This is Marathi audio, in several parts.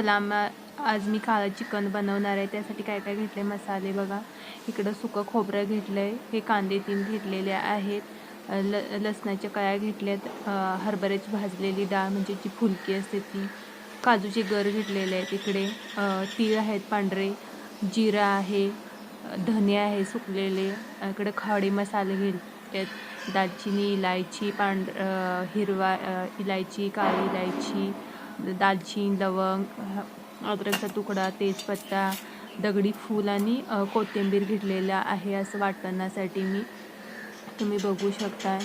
चला मग आज मी काळं चिकन बनवणार आहे. त्यासाठी काय काय घेतले मसाले बघा. इकडं सुकं खोबरं घेतलं आहे हे कांदे तीन घेतलेले आहेत. ल लसणाच्या कळ्या घेतल्यात. हरभऱ्याची भाजलेली डाळ म्हणजे जी फुलकी असते ती. काजूचे गर घेतलेले आहेत इकडे. तीळ आहेत पांढरे. जिरा आहे. धने आहे सुकलेले. इकडे खडे मसाले घेतलेत. दालचिनी इलायची पांढ हिरवा इलायची काळी इलायची. दालचिनी लवंग अद्रकचा तुकडा तेजपत्ता दगडी फूल आणि कोथिंबीर घेतलेल्या आहे असं वाटण्यासाठी मी. तुम्ही बघू शकता.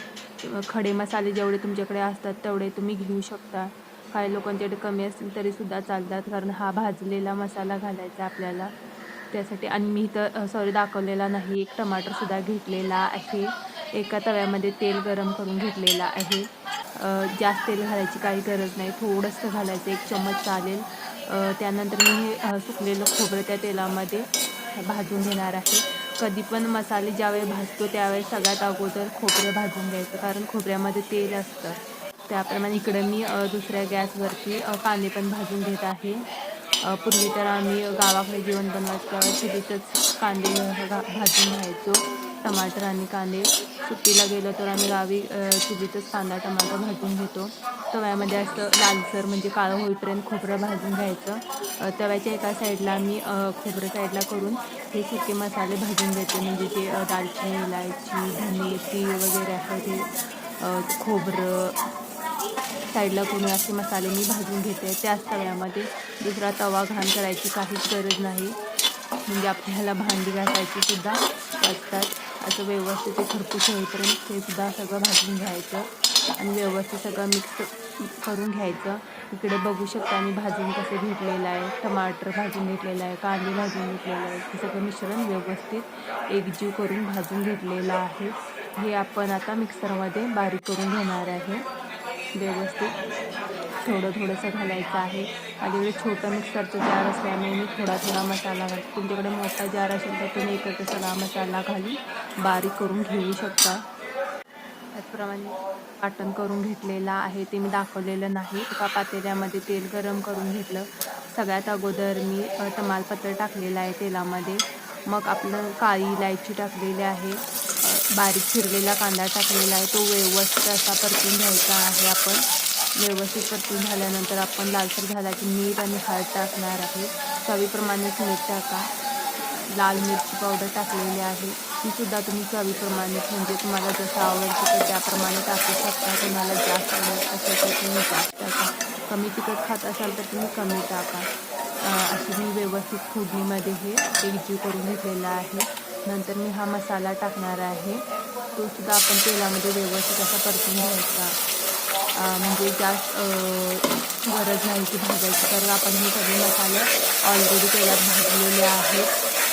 खडे मसाले जेवढे तुमच्याकडे असतात तेवढे तुम्ही घेऊ शकता. काही लोकांच्याकडे कमी असतील तरीसुद्धा चालतात कारण हा भाजलेला मसाला घालायचा आपल्याला. त्यासाठी आणि मी इथं सॉरी दाखवलेला नाही. एक टमाटरसुद्धा घेतलेला आहे. एका तव्यामध्ये तेल गरम करून घेतलेला आहे. जास्त तेल घालायची काही गरज नाही. थोडंसं घालायचं एक चम्मच चालेल. त्यानंतर मी हे सुकलेलं खोबरं त्या तेलामध्ये भाजून घेणार आहे. कधी पण मसाले ज्यावेळी भाजतो त्यावेळी सगळ्यात अगोदर खोबरं भाजून घ्यायचं कारण खोबऱ्यामध्ये तेल असतं. त्याप्रमाणे इकडं मी दुसऱ्या गॅसवरती कांदे पण भाजून घेत आहे. पूर्वी तर आम्ही गावाकडे जेवण बनवायचं तेव्हा चुलीतच कांदे घा भाजून घ्यायचो. टमाटर आणि कांदे. सुट्टीला गेलो तर आम्ही गावी अ, चुलीतच कांदा टमाटर भाजून घेतो. तव्यामध्ये असं लालसर म्हणजे काळं होईपर्यंत खोबरं भाजून घ्यायचं. तव्याच्या एका साईडला आम्ही खोबरं साईडला करून हे सुके मसाले भाजून घ्यायचे म्हणजे ते दालचिनी इलायची धने तीळ वगैरे असं ते खोबरं साईडला करून असे मसाले मी भाजून घेते. त्याच तव्यामध्ये दुसरा तवा घाण करायची काहीच गरज नाही. म्हणजे आपल्याला भांडी घासायची सुद्धा असतात. असं व्यवस्थित ते खरपूस होईपर्यंत ते सुद्धा सगळं भाजून घ्यायचं आणि व्यवस्थित सगळं मिक्स करून घ्यायचं. इकडे बघू शकता मी भाजून कसं घेतलेलं आहे. टमाटर भाजून घेतलेलं आहे कांदे भाजून घेतलेलं आहे. हे सगळं मिश्रण व्यवस्थित एकजीव करून भाजून घेतलेलं आहे. हे आपण आता मिक्सरमध्ये बारीक करून घेणार आहे. व्यवस्थित. थोडं थोडंसं घालायचं आहे. माझ्याकडे छोटं मिक्सरचं जार असल्यामुळे मी थोडा थोडा मसाला घालते. तुमच्याकडे मोठा जार असेल तर तुम्ही एकत्र सगळा मसाला घालून बारीक करून घेऊ शकता. त्याचप्रमाणे वाटण करून घेतलेलं आहे. ते मी दाखवलेलं नाही. एका पातेल्यामध्ये तेल गरम करून घेतलं. सगळ्यात अगोदर मी तमालपत्र टाकलेलं आहे तेलामध्ये. मग आपलं काळी इलायची टाकलेली आहे. बारीक चिरलेला कांदा टाकलेला आहे. तो व्यवस्थित असा परतून घ्यायचा आहे आपण. व्यवस्थित परतून झाल्यानंतर आपण लालसर झाला की मीठ आणि हळद टाकणार आहे. चवीप्रमाणेच मीठ टाका. लाल मिरची पावडर टाकलेली आहे. ती सुद्धा तुम्ही चवीप्रमाणेच म्हणजे तुम्हाला जसं आवडतं तर त्याप्रमाणे टाकू शकता. तुम्हाला जास्त आवडत असेल तर तुम्ही जास्त टाका. कमी तिखट खात असाल तर तुम्ही कमी टाका. अशी मी व्यवस्थित फोडणीमध्ये हे एकजीव करून घेतलेला आहे. नंतर मी हा मसाला टाकणार आहे. तो सुद्धा आपण तेलामध्ये व्यवस्थित असा परतून घ्यायचा. म्हणजे जास्त गरज नाही की भाजायची. कारण आपण हे सगळे मसाले ऑलरेडी तेलात भाजलेले आहेत.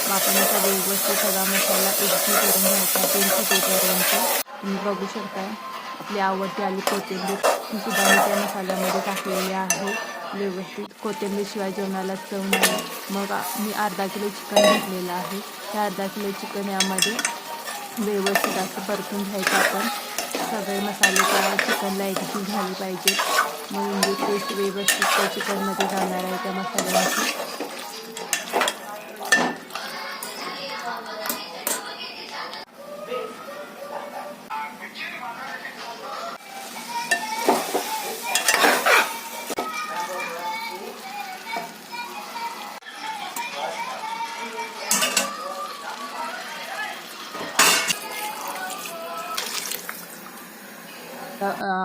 मग आपण असा व्यवस्थित सगळा मसाला एकजीव करून घ्यायचा तेल सुटेपर्यंत तुम्ही बघू शकता आपली आवडती आली कोथिंबीर. सुद्धा मी त्या मसाल्यामध्ये टाकलेली आहे व्यवस्थित. कोथिंबीरशिवाय जेवणाला चव नाही. मग मी अर्धा किलो चिकन घेतलेलं आहे. त्या अर्धा किलो चिकन यामध्ये व्यवस्थित असं परतून घ्यायचं आपण. सगळे मसाले त्या चिकनला एकजीव झाले पाहिजेत म्हणून म्हणजे टेस्ट व्यवस्थित त्या चिकनमध्ये जाणार आहे त्या मसाल्यांची.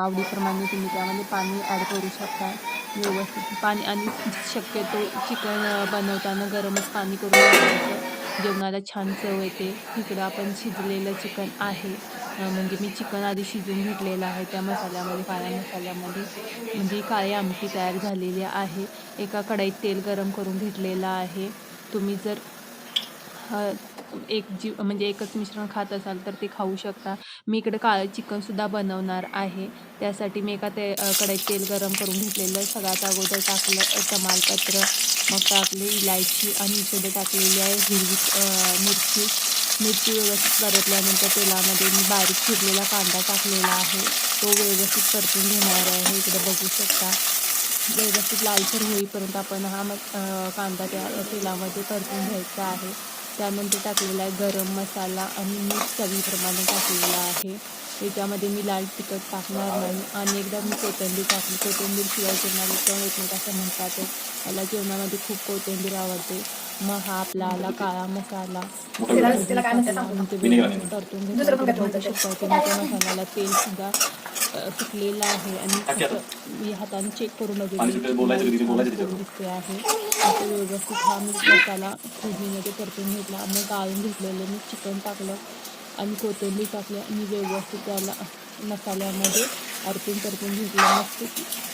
आवडीप्रमाणे तुम्ही त्यामध्ये पाणी ॲड करू शकता. व्यवस्थित पाणी आणि शक्यतो चिकन बनवताना गरमच पाणी करून वापरायचं जेवणाला छान चव येते. इकडं आपण शिजलेलं चिकन आहे. म्हणजे मी चिकन आधी शिजून घेतलेलं आहे. त्या मसाल्यामध्ये काळ्या मसाल्यामध्ये म्हणजे काळी आमटी तयार झालेली आहे. एका कढईत तेल गरम करून घेतलेलं आहे. तुम्ही जर एक जीव म्हणजे एकच मिश्रण खात असाल तर ते खाऊ शकता. मी इकडे काळं चिकनसुद्धा बनवणार आहे. त्यासाठी मी एका ते कढईत तेल गरम करून घेतलेलं सगळ्यात अगोदर टाकलं तमालपत्र मग टाकले इलायची आणि इकडे टाकलेली आहे हिरवी मिरची. मिरची व्यवस्थित परतल्यानंतर तेलामध्ये मी बारीक चिरलेला कांदा टाकलेला आहे. तो व्यवस्थित परतून घेणार आहे. इकडे बघू शकता. व्यवस्थित लालसर होईपर्यंत आपण हा कांदा त्या तेलामध्ये परतून घ्यायचा आहे. त्यानंतर टाकलेला आहे गरम मसाला आणि मीठ चवीप्रमाणे टाकलेला आहे. त्याच्यामध्ये मी लाल तिखट टाकणार नाही आणि एकदा मी कोथिंबीर टाकली. कोथिंबीर शिवाय जेवणाला चव येत नाही असं म्हणतात मला जेवणामध्ये खूप कोथिंबीर आवडते. मग हा आपला आला काळा मसाला? म्हणजे परतून त्या मसाल्याला तेल सुद्धा अ, सुटलेलं आहे. आणि मी हाताने चेक करून. दिसते आहे. व्यवस्थित हा मी मसाला फोडणीमध्ये परतून घेतला. मग गाळून घेतलेलं मी चिकन टाकलं. आणि कोथिंबीर टाकली आणि व्यवस्थित त्याला मसाल्यामध्ये परतून परतून घेतलं. मस्त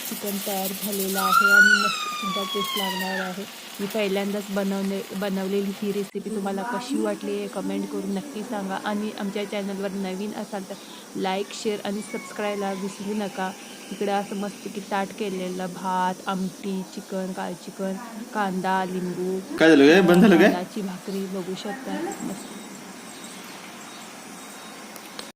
चिकन तयार झालेलं आहे आणि मस्त सुद्धा टेस्ट लागणार आहे. मी पहिल्यांदाच बनवणे बनवलेली ही रेसिपी तुम्हाला कशी वाटली हे कमेंट करून नक्की सांगा. आणि आमच्या चॅनलवर नवीन असाल तर लाईक शेअर आणि सबस्क्राईबला विसरू नका. इकडे असं मस्त की ताट केलेलं भात आमटी चिकन काळ चिकन कांदा लिंबू काय झालं काय बंद झालं काय भाकरी बघू शकता. मस्त